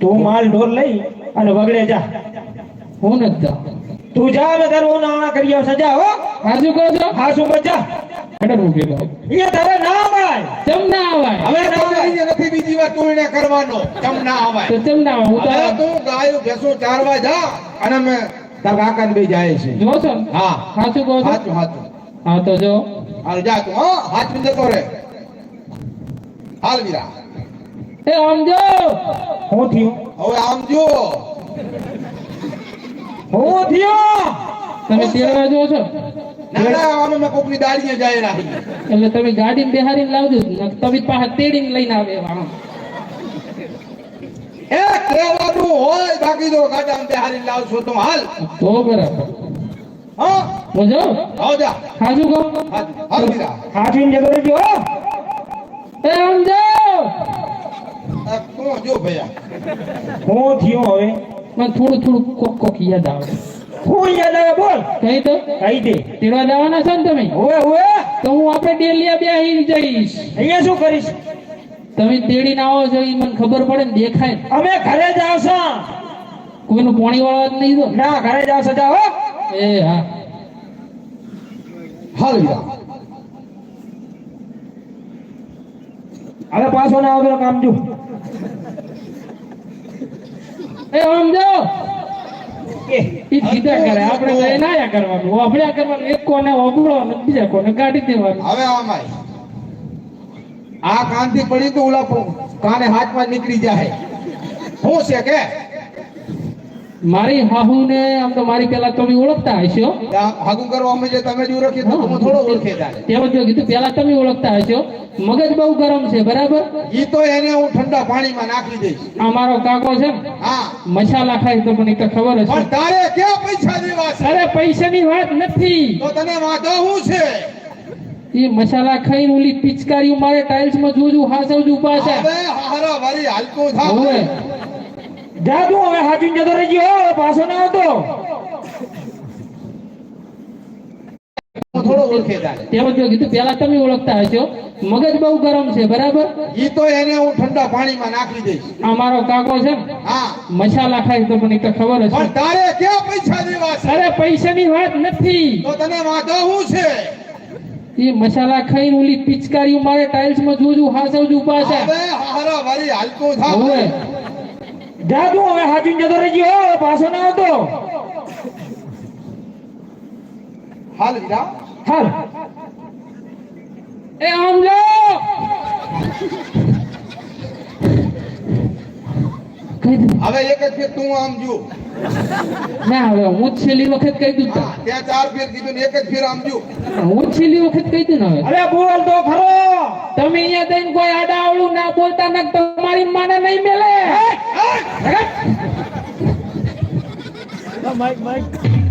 તું માલ ઢોર લઈ અને વગડે જા. હું નથી જાઉં. તું જા બધા હું નાણા કરી આવ સજા હો. હાજુ કહો છો? હાસુ બચા હેડો હું કીધું. અહીંયા તારે ના ભાઈ ચમ ના આવાય હવે ના નથી બીજી વાર તુરણે કરવાનો. ના તો આવાય ના હું તો તું ગાયો ભેંસો ચારવા જા અને અમે તાર કાકા ને બે જાય છે. જો છો? હા. હાસુ કહો છો? હાચું હાચું. હા તો જો. હાલ જા તું હા. હાથ મીંધે તો રે. હાલ વીરા એ આમ જો હું થયું? હવે આમ જો હું થયો? તમે તેડવા જો છો. ના ના એટલે તમે ગાડીને બેહારીને લાવજો. તમે પાછા તેડીને લઈને આવે એ કહેવાનું હોય બાકી જો ગાડામાં બેહારી લાવશો તો હાલ. તો બરાબર. હા. હું જો આવ જા. સાચું કહો હાલ હાલ વીરા હાથવીને જતો રહેજો હો. એ આમ જો ભૈયા? હું થયું હવે? મને થોડું થોડું કોક કોક યાદ આવે. હું યાદ આવે બોલ? કઈ તો કહી દે. તેડવા જવાના છો ને તમે? ઓએ ઓએ તો હું આપણે ડેલિયા બેહી જઈશ. અહીંયા શું કરીશ? તમે તેડીને આવો છો એ મને ખબર પડે ને દેખાય અમે ઘરે જ આવશો. કોઈનું પાણી વાળવા જ નહીં દો ના ઘરે જ આવશો. જાઓ એ હા. હાલ વીરા હવે પાછો ના આવતો કામ જો. એ ઈ કીધા કરે. આપણે તો એ કરવાનું. વાપર્યા કરવાનું. એક કોને અને બીજા કોને કાઢી દેવાનું. હવે આમાં આ કાનથી પડી તો ઓલા કાને હાથમાં નીકળી જાય. શું છે કે? મારી હાહુ ને આમ તો મારી પેલા તમે ઓળખતા હશો. હાગુ કરવા અમે જે તમે જ ઓળખી તો હું. થોડો ઓળખે તારે. તેમ જો કીધું પેલા તમે ઓળખતા હશો. મગજ બહુ ગરમ છે બરાબર? ઈ તો એને હું ઠંડા પાણીમાં નાખી દઈશ. આ મારો કાકો છે હા. મસાલા ખાય તો મને તો ખબર હશે પણ તારે ક્યાં પૈસા દેવા છે? અરે પૈસાની વાત નથી. તો તને વાંધો શું છે? એ મસાલા ખાઈને ઓલી પિચકારીઓ મારે ટાઇલ્સમાં જોજુ હાસવજુ પાછા હવે હારા વારી હાલતું થા હવે જા તું હવે હાથવીને જતો રહેજો હો પાછો ના આવતો થોડો ઓળખે તારે. તેમ જ કીધું પેલા તમે ઓળખતા હશો. મગજ બહુ ગરમ છે બરાબર? ઈ તો એને હું ઠંડા પાણીમાં નાખી દઈશ. આ મારો કાકો છે. હા. મસાલા ખાય તો મને તો ખબર હશે પણ તારે ક્યાં પૈસા દેવા છે? અરે પૈસાની વાત નથી. તો તને વાંધો શું છે? એ મસાલા ખાઈ ઓલી પિચકારીઓ મારે ટાઇલ્સમાં જોજુ હાસવજુ પાછા હવે હારા વારી હાલતું થાવ. હવે. જા તું હવે હાથવીને જતો રહેજો હો પાછો ના આવતો. હાલ વીરા. હાલ. એ આમ જો હવે એક જ છે તું આમ જો. ના હવે હું છેલ્લી વખત કહી દઉં ત્યાં ચાર ફેર કીધું એક જ ફેર આમ જો હું છેલ્લી વખત કહી દઉં હવે. અરે બોલ તો ખરો. તમે અહીંયા દઈને કોઈ આડાવડું ના બોલતા ને તમારી માને નહીં મેલે. Mike Mike